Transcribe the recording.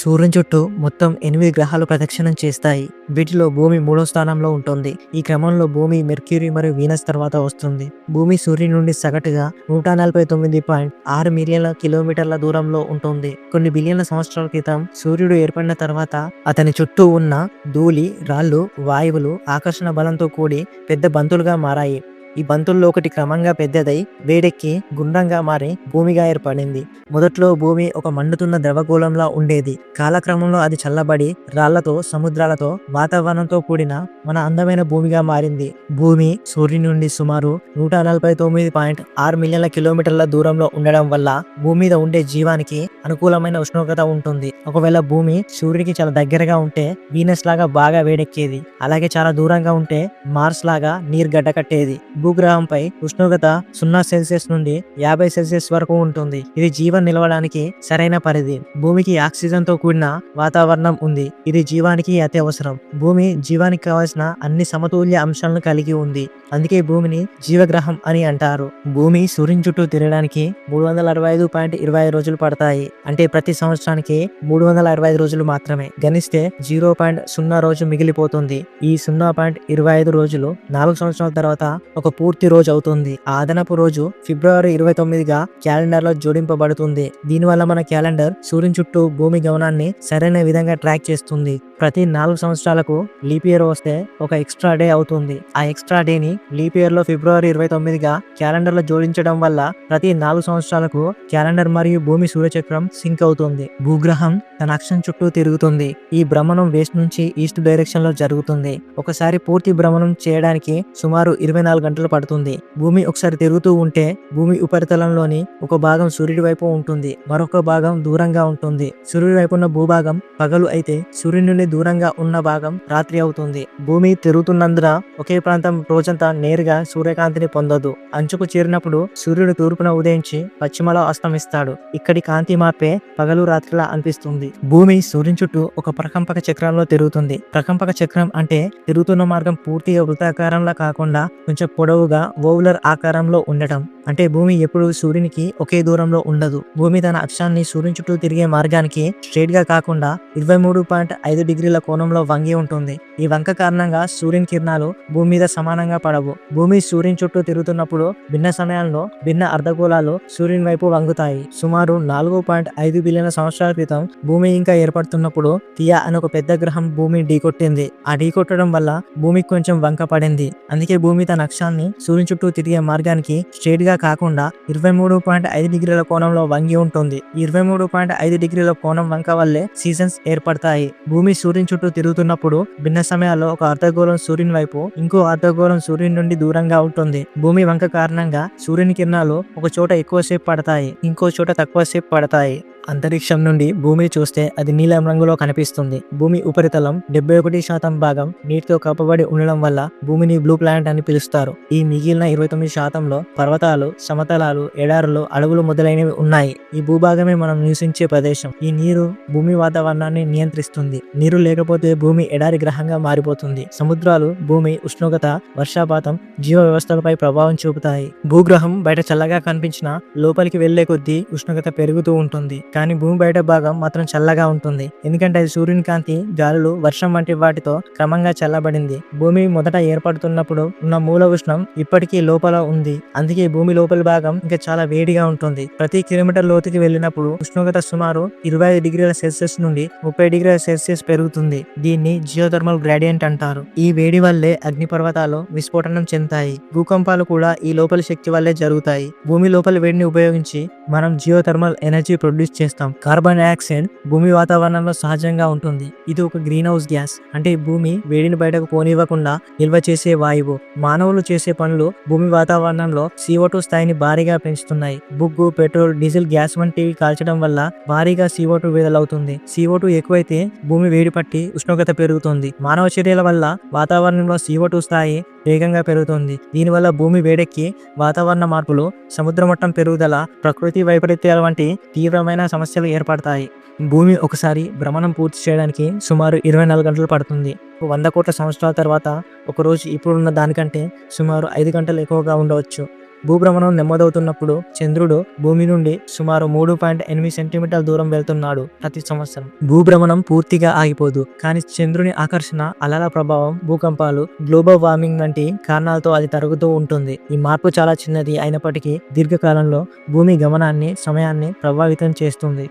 సూర్యుని చుట్టూ మొత్తం ఎనిమిది గ్రహాలు ప్రదక్షిణం చేస్తాయి. వీటిలో భూమి మూడో స్థానంలో ఉంటుంది. ఈ క్రమంలో భూమి మెర్క్యూరీ మరియు వీనస్ తర్వాత వస్తుంది. భూమి సూర్యుని నుండి సగటుగా నూట నలభై తొమ్మిది పాయింట్ ఆరు మిలియన్ల కిలోమీటర్ల దూరంలో ఉంటుంది. కొన్ని బిలియన్ల సంవత్సరాల క్రితం సూర్యుడు ఏర్పడిన తర్వాత అతని చుట్టూ ఉన్న ధూళి రాళ్ళు వాయువులు ఆకర్షణ బలంతో కూడి పెద్ద బంతులుగా మారాయి. ఈ బంతుల్లో ఒకటి క్రమంగా పెద్దదై వేడెక్కి గుండ్రంగా మారి భూమిగా ఏర్పడింది. మొదట్లో భూమి ఒక మండుతున్న ద్రవగోళంలా ఉండేది. కాలక్రమంలో అది చల్లబడి రాళ్ళతో సముద్రాలతో వాతావరణంతో కూడిన మన అందమైన భూమిగా మారింది. భూమి సూర్యుని నుండి సుమారు నూట నలభై తొమ్మిది పాయింట్ ఆరు మిలియన్ల కిలోమీటర్ల దూరంలో ఉండడం వల్ల భూమి మీద ఉండే జీవానికి అనుకూలమైన ఉష్ణోగ్రత ఉంటుంది. ఒకవేళ భూమి సూర్యుడికి చాలా దగ్గరగా ఉంటే వీనస్ లాగా బాగా వేడెక్కేది. అలాగే చాలా దూరంగా ఉంటే మార్స్ లాగా నీరు గడ్డకట్టేది భూగ్రహంపై ఉష్ణోగ్రత సున్నా సెల్సియస్ నుండి యాభై సెల్సియస్ వరకు ఉంటుంది. ఇది జీవం నిలవడానికి సరైన పరిధి. భూమికి ఆక్సిజన్తో కూడిన వాతావరణం ఉంది. ఇది జీవానికి అతి అవసరం. భూమి జీవానికి కావాల్సిన అన్ని సమతుల్య అంశాలను కలిగి ఉంది. అందుకే భూమిని జీవగ్రహం అని అంటారు. భూమి సూర్యుని చుట్టూ తిరగడానికి మూడు వందల అరవై ఐదు పాయింట్ ఇరవై ఐదు రోజులు పడతాయి. అంటే ప్రతి సంవత్సరానికి మూడు వందల అరవై ఐదు రోజులు మాత్రమే. గణిస్తే జీరో పాయింట్ సున్నా రోజు మిగిలిపోతుంది. ఈ సున్నా పాయింట్ ఇరవై ఐదు రోజులు నాలుగు సంవత్సరాల తర్వాత ఒక పూర్తి రోజు అవుతుంది. ఆ అదనపు రోజు ఫిబ్రవరి ఇరవై తొమ్మిదిగా క్యాలెండర్లో జోడింపబడుతుంది. దీనివల్ల మన క్యాలెండర్ సూర్యుని చుట్టూ భూమి గమనాన్ని సరైన విధంగా ట్రాక్ చేస్తుంది. ప్రతి నాలుగు సంవత్సరాలకు లీప్ ఇయర్ వస్తే ఒక ఎక్స్ట్రా డే అవుతుంది. ఆ ఎక్స్ట్రా డేని లీప్ ఇయర్లో ఫిబ్రవరి ఇరవై తొమ్మిదిగా క్యాలెండర్లో జోడించడం వల్ల ప్రతి నాలుగు సంవత్సరాలకు క్యాలెండర్ మరియు భూమి సూర్యచక్రం సింక్ అవుతుంది. భూగ్రహం తన అక్షం చుట్టూ తిరుగుతుంది. ఈ భ్రమణం వెస్ట్ నుంచి ఈస్ట్ డైరెక్షన్లో జరుగుతుంది. ఒకసారి పూర్తి భ్రమణం చేయడానికి సుమారు ఇరవై నాలుగు గంటలు పడుతుంది. భూమి ఒకసారి తిరుగుతూ ఉంటే భూమి ఉపరితలంలోని ఒక భాగం సూర్యుడి వైపు ఉంటుంది. మరొక భాగం దూరంగా ఉంటుంది. సూర్యుడి వైపు ఉన్న భూభాగం పగలు అయితే సూర్యుడి నుండి దూరంగా ఉన్న భాగం రాత్రి అవుతుంది. భూమి తిరుగుతున్నందున ఒకే ప్రాంతం రోజంతా నేరుగా సూర్యకాంతిని పొందదు. అంచుకు చేరినప్పుడు సూర్యుడు తూర్పున ఉదయించి పశ్చిమలో అస్తమిస్తాడు. ఇక్కడి కాంతి మార్పే పగలు రాత్రిలా అనిపిస్తుంది. భూమి సూర్యుని చుట్టూ ఒక ప్రకంపక చక్రంలో తిరుగుతుంది. ప్రకంపక చక్రం అంటే తిరుగుతున్న మార్గం పూర్తిగా వృత్తాకారంలో కాకుండా కొంచెం పొడవుగా ఓవులర్ ఆకారంలో ఉండటం. అంటే భూమి ఎప్పుడు సూర్యునికి ఒకే దూరంలో ఉండదు. భూమి తన అక్షాన్ని సూర్యుని చుట్టూ తిరిగే మార్గానికి స్ట్రేట్గా కాకుండా ఇరవై మూడు పాయింట్ ఐదు డిగ్రీల కోణంలో వంగి ఉంటుంది. ఈ వంక కారణంగా సూర్యుని కిరణాలు భూమి మీద సమానంగా పడవు. భూమి సూర్యుని చుట్టూ తిరుగుతున్నప్పుడు భిన్న సమయాల్లో భిన్న అర్ధగోళాలు సూర్యుని వైపు వంగుతాయి. సుమారు నాలుగు పాయింట్ ఐదు బిలియన్ సంవత్సరాల క్రితం భూమి ఇంకా ఏర్పడుతున్నప్పుడు తియా అనే ఒక పెద్ద గ్రహం భూమిని ఢీకొట్టింది. ఆ ఢీకొట్టడం వల్ల భూమికి కొంచెం వంక పడింది. అందుకే భూమి తన అక్షాన్ని సూర్యుని చుట్టూ తిరిగే మార్గానికి స్ట్రేట్గా కాకుండా ఇరవై మూడు పాయింట్ ఐదు డిగ్రీల కోణంలో వంగి ఉంటుంది. ఈ ఇరవై మూడు పాయింట్ ఐదు డిగ్రీల కోణం వంక వల్లే సీజన్స్ ఏర్పడతాయి. భూమి సూర్యుని చుట్టూ తిరుగుతున్నప్పుడు భిన్న సమయాల్లో ఒక అర్ధగోళం సూర్యుని వైపు ఇంకో అర్ధగోళం సూర్యుని నుండి దూరంగా ఉంటుంది. భూమి వంక కారణంగా సూర్యుని కిరణాలు ఒక చోట ఎక్కువసేపు పడతాయి ఇంకో చోట తక్కువసేపు పడతాయి. అంతరిక్షం నుండి భూమిని చూస్తే అది నీలం రంగులో కనిపిస్తుంది. భూమి ఉపరితలం డెబ్బై ఒకటి శాతం భాగం నీటితో కప్పబడి ఉండడం వల్ల భూమిని బ్లూ ప్లానెట్ అని పిలుస్తారు. ఈ మిగిలిన ఇరవై తొమ్మిది శాతంలో పర్వతాలు సమతలాలు ఎడారులు అడవులు మొదలైనవి ఉన్నాయి. ఈ భూభాగమే మనం నివసించే ప్రదేశం. ఈ నీరు భూమి వాతావరణాన్ని నియంత్రిస్తుంది. నీరు లేకపోతే భూమి ఎడారి గ్రహంగా మారిపోతుంది. సముద్రాలు భూమి ఉష్ణోగ్రత వర్షపాతం జీవ వ్యవస్థలపై ప్రభావం చూపుతాయి. భూగ్రహం బయట చల్లగా కనిపించినా లోపలికి వెళ్ళే కొద్దీ ఉష్ణోగ్రత పెరుగుతూ ఉంటుంది. కానీ భూమి బయట భాగం మాత్రం చల్లగా ఉంటుంది. ఎందుకంటే అది సూర్యుని కాంతి గాలులు వర్షం వంటి వాటితో క్రమంగా చల్లబడింది. భూమి మొదట ఏర్పడుతున్నప్పుడు ఉన్న మూల ఉష్ణం ఇప్పటికీ లోపల ఉంది. అందుకే భూమి లోపలి భాగం ఇంకా చాలా వేడిగా ఉంటుంది. ప్రతి కిలోమీటర్ లోతుకి వెళ్ళినప్పుడు ఉష్ణోగ్రత సుమారు ఇరవై ఐదు డిగ్రీల సెల్సియస్ నుండి ముప్పై డిగ్రీల సెల్సియస్ పెరుగుతుంది. దీన్ని జియోథర్మల్ గ్రాడియంట్ అంటారు. ఈ వేడి వల్లే అగ్నిపర్వతాలు విస్ఫోటనం చెందుతాయి. భూకంపాలు కూడా ఈ లోపలి శక్తి వల్లే జరుగుతాయి. భూమి లోపలి వేడిని ఉపయోగించి మనం జియోథర్మల్ ఎనర్జీ ప్రొడ్యూస్ చేస్తాం. కార్బన్ డైఆక్సైడ్ భూమి వాతావరణంలో సహజంగా ఉంటుంది. ఇది ఒక గ్రీన్ హౌస్ గ్యాస్. అంటే భూమి వేడిని బయటకు పోనివ్వకుండా నిల్వ చేసే వాయువు. మానవులు చేసే పనులు భూమి వాతావరణంలో సిఓ టూ స్థాయిని భారీగా పెంచుతున్నాయి. బుగ్గు పెట్రోల్ డీజిల్ గ్యాస్ వంటివి కాల్చడం వల్ల భారీగా సిఓ టూ విడుదలవుతుంది. సిఓ టూ ఎక్కువైతే భూమి వేడి పట్టి ఉష్ణోగ్రత పెరుగుతుంది. మానవ చర్యల వల్ల వాతావరణంలో సిఓ టూ స్థాయి వేగంగా పెరుగుతుంది. దీనివల్ల భూమి వేడెక్కి వాతావరణ మార్పులు సముద్ర మట్టం పెరుగుదల ప్రకృతి వైపరీత్యాల వంటి తీవ్రమైన సమస్యలు ఏర్పడతాయి. భూమి ఒకసారి భ్రమణం పూర్తి చేయడానికి సుమారు ఇరవై నాలుగు గంటలు పడుతుంది. వంద కోట్ల సంవత్సరాల తర్వాత ఒక రోజు ఇప్పుడున్న దానికంటే సుమారు ఐదు గంటలు ఎక్కువగా ఉండవచ్చు. భూభ్రమణం నెమ్మదవుతున్నప్పుడు చంద్రుడు భూమి నుండి సుమారు మూడు పాయింట్ ఎనిమిది సెంటీమీటర్ల దూరం వెళ్తున్నాడు ప్రతి సంవత్సరం. భూభ్రమణం పూర్తిగా ఆగిపోదు కానీ చంద్రుని ఆకర్షణ అలల ప్రభావం భూకంపాలు గ్లోబల్ వార్మింగ్ వంటి కారణాలతో అది తరుగుతూ ఉంటుంది. ఈ మార్పు చాలా చిన్నది అయినప్పటికీ దీర్ఘకాలంలో భూమి గమనాన్ని సమయాన్ని ప్రభావితం చేస్తుంది.